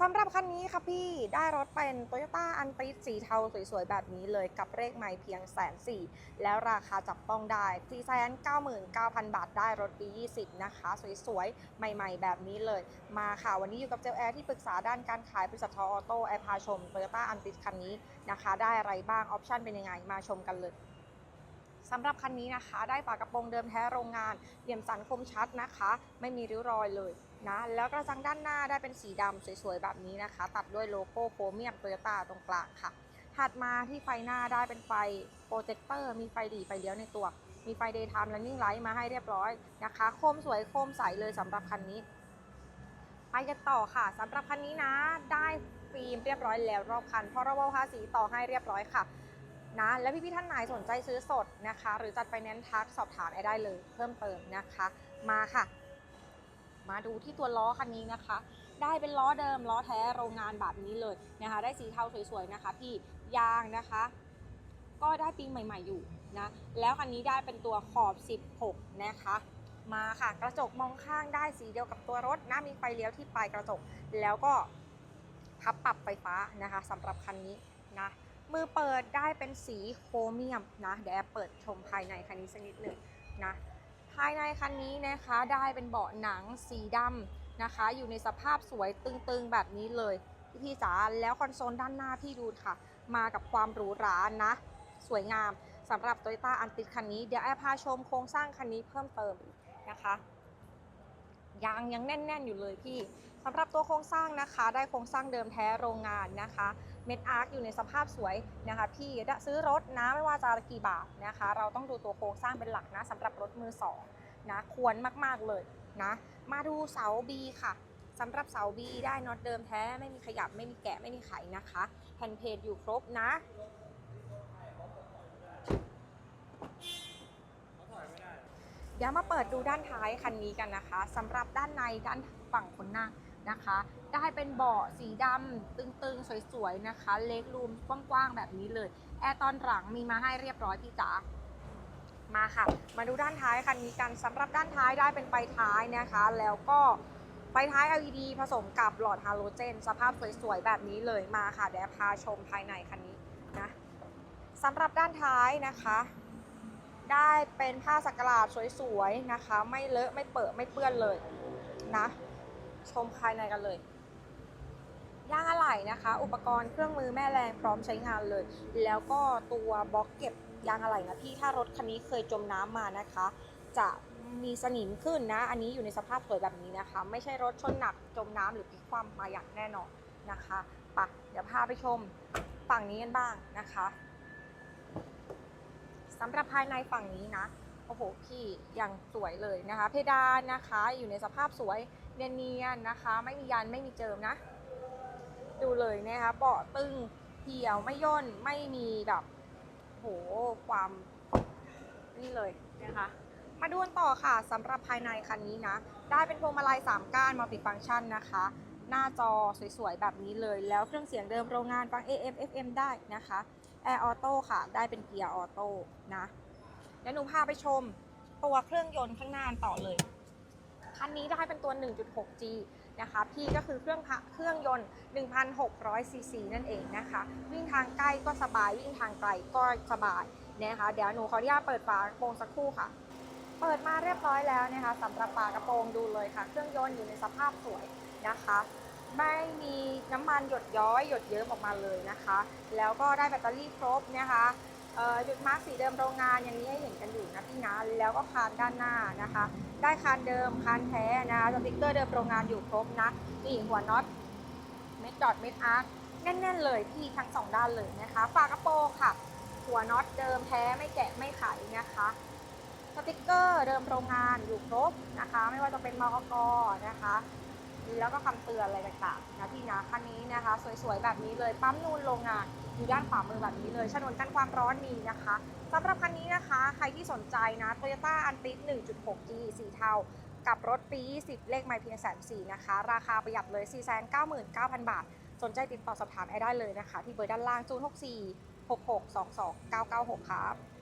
สำหรับคันนี้ค่ะพี่ได้รถเป็น Toyota a n t i สีเทาสวยๆ แบบนี้เลยกับเลขใหม่เพียงแสนสี่แล้วราคาจับต้องได้4 9 9 0 0 0 บาทได้รถปี 20 นะคะ สวยๆ ใหม่ๆ แบบนี้เลย มาค่ะ วันนี้อยู่กับเจลแอร์ที่ปรึกษาด้านการขายบริษัททอออโต้แอร์พาชม Toyota a n t i คันนี้นะคะ ได้อะไรบ้างออปชันเป็นยังไงมาชมกันเลย สำหรับคันนี้นะคะ ได้ฝากระโปรงเดิมแท้โรงงานเหลี่ยมสันคมชัดนะคะ ไม่มีริ้วรอยเลยนะแล้วกระจังด้านหน้าได้เป็นสีดำสวยๆ แบบนี้นะคะ ตัดด้วยโลโก้โครเมียมโตโยต้าตรงกลางค่ะ ถัดมาที่ไฟหน้าได้เป็นไฟโปรเจคเตอร์มีไฟดีไฟเลี้ยวในตัว มีไฟ daytime running light มาให้เรียบร้อยนะคะ โคมสวยโคมใสเลยสำหรับคันนี้ ไปกันต่อค่ะสำหรับคันนี้นะได้ฟิล์มเรียบร้อยแล้วรอบคันพรบภาษีต่อให้เรียบร้อยค่ะ นะ และพี่ๆท่านไหนสนใจซื้อสดนะคะ หรือจัดไฟแนนซ์ทักสอบถามไอได้เลย เพิ่มเติมนะคะ มาค่ะ มาดูที่ตัวล้อคันนี้นะคะ ได้เป็นล้อเดิมล้อแท้โรงงานแบบนี้เลยนะคะ ได้สีเทาสวยๆนะคะ พี่ยางนะคะ ก็ได้ปีใหม่ๆอยู่นะแล้วคันนี้ได้เป็นตัวขอบ 16 นะคะมาค่ะกระจกมองข้างได้สีเดียวกับตัวรถนะมีไฟเลี้ยวที่ปลายกระจก แล้วก็พับปรับไฟฟ้านะคะสำหรับคันนี้นะ มือเปิดได้เป็นสีโครเมียมนะ เดี๋ยวแอบเปิดชมภายในคันนี้สักนิดหนึ่งนะ ภายในคันนี้นะคะได้เป็นเบาะหนังสีดำนะคะ อยู่ในสภาพสวยตึงๆแบบนี้เลยพี่จ๋าแล้วคอนโซลด้านหน้าพี่ดูค่ะ มากับความหรูหรานะ สวยงามสำหรับ Toyota a n t i คันนี้ เดี๋ยวแอบพาชมโครงสร้างคันนี้เพิ่มเติมนะคะ ยางยังแน่น ๆ อยู่เลยพี่สำหรับตัวโครงสร้างนะคะ ได้โครงสร้างเดิมแท้โรงงานนะคะเม็ดอาร์คอยู่ในสภาพสวยนะคะพี่ซื้อรถนะไม่ว่าจะกี่บาทนะคะ เราต้องดูตัวโครงสร้างเป็นหลักนะสำหรับรถมือสองนะควรมากๆเลยนะมาดูเสา B ค่ะสำหรับเสา B ได้น็อตเดิมแท้ไม่มีขยับไม่มีแกะไม่มีไขนะคะแผ่นเพจอยู่ครบนะ เดี๋ยวมาเปิดดูด้านท้ายคันนี้กันนะคะสำหรับด้านในด้านฝั่งคนนั่งนะคะ ได้เป็นเบาะสีดำตึงๆ สวยๆนะคะ เล็กรูมกว้างๆแบบนี้เลย แอร์ตอนหลังมีมาให้เรียบร้อยพี่จ๋ามาค่ะ มาดูด้านท้ายคันนี้กันสำหรับด้านท้ายได้เป็นไฟท้ายนะคะ แล้วก็ไฟท้าย LED ผสมกับหลอดฮาโลเจน สภาพสวยๆแบบนี้เลยมาค่ะเดี๋ยวพาชมภายในคันนี้นะสำหรับด้านท้ายนะคะ ได้เป็นผ้าสักหลาดสวยๆนะคะ ไม่เลอะไม่เปิดไม่เปื้อนเลยนะ ชมภายในกันเลยย่างอะไหล่นะคะ อุปกรณ์เครื่องมือแม่แรงพร้อมใช้งานเลย แล้วก็ตัวบล็อกเก็บยางอะไหล่นะพี่ถ้ารถคันนี้เคยจมน้ำมานะคะ จะมีสนิมขึ้นนะ อันนี้อยู่ในสภาพสวยแบบนี้นะคะ ไม่ใช่รถชนหนักจมน้ำหรือพลิกคว่ำมาอย่างแน่นอนนะคะปะเดี๋ยวพาไปชมฝั่งนี้กันบ้างนะคะ สำหรับภายในฝั่งนี้นะ โอ้โห พี่ยังสวยเลยนะคะ เพดานนะคะ อยู่ในสภาพสวยเนียนๆนะคะ ไม่มียันไม่มีเจิมนะ ดูเลยนะคะเบาะตึงเหี่ยวไม่ย่นไม่มีแบบโหความนี่เลยนะคะมาดูกันต่อค่ะสำหรับภายในคันนี้นะ ได้เป็นพวงมาลัย3ก้านมัลติฟังก์ชันนะคะ หน้าจอสวยๆ แบบนี้เลย แล้วเครื่องเสียงเดิมโรงงานฟัง AM FM ได้นะคะแอร์ออโต้ค่ะ ได้เป็นเกียร์ออโต้นะเดี๋ยวหนูพาไปชมตัวเครื่องยนต์ข้างหน้าต่อเลย คันนี้ได้เป็นตัว 1.6G นะคะ พี่ก็คือเครื่องเครื่องยนต์ 1,600 ซีซีนั่นเองนะคะ วิ่งทางใกล้ก็สบาย วิ่งทางไกลก็สบายนะคะ เดี๋ยวหนูขออนุญาตเปิดฝากระโปรงสักครู่ค่ะ เปิดมาเรียบร้อยแล้วนะคะสำหรับฝากระโปรงดูเลยค่ะ เครื่องยนต์อยู่ในสภาพสวย นะคะ ไม่มีน้ำมันหยดย้อยหยดเยิ้มออกมาเลยนะคะ แล้วก็ได้แบตเตอรี่ครบนะคะเอ่อหยุดมาร์กสีเดิมโรงงานอย่างนี้ให้เห็นกันอยู่นะพี่นะแล้วก็คานด้านหน้านะคะ ได้คานเดิมคานแท้นะคะสติ๊กเกอร์เดิมโรงงานอยู่ครบนะนี่หัวน็อตเม็ดดอทเม็ดอาร์คแน่นๆเลยพี่ทั้งสองด้านเลยนะคะฝากระโปรงค่ะ หัวน็อตเดิมแท้ไม่แกะไม่ไขนะคะสติ๊กเกอร์เดิมโรงงานอยู่ครบนะคะ ไม่ว่าจะเป็นมอกนะคะ แล้วก็คำเตือนอะไรต่างๆนะพี่นะคันนี้นะคะ สวยๆแบบนี้เลยปั๊มนูนโรงงานอยู่ด้านขวามือแบบนี้เลยฉนวนกันความร้อนมีนะคะสำหรับคันนี้นะคะ ใครที่สนใจนะ Toyota a n t i 1.6G สีเทากับรถปี 20 เลขไม่เพียงแสนสี่นะคะ ราคาประหยัดเลย 499,000 บาท สนใจติดต่อสอบถามไอได้เลยนะคะ ที่เบอร์ด้านล่าง 064 6622 996 ครับ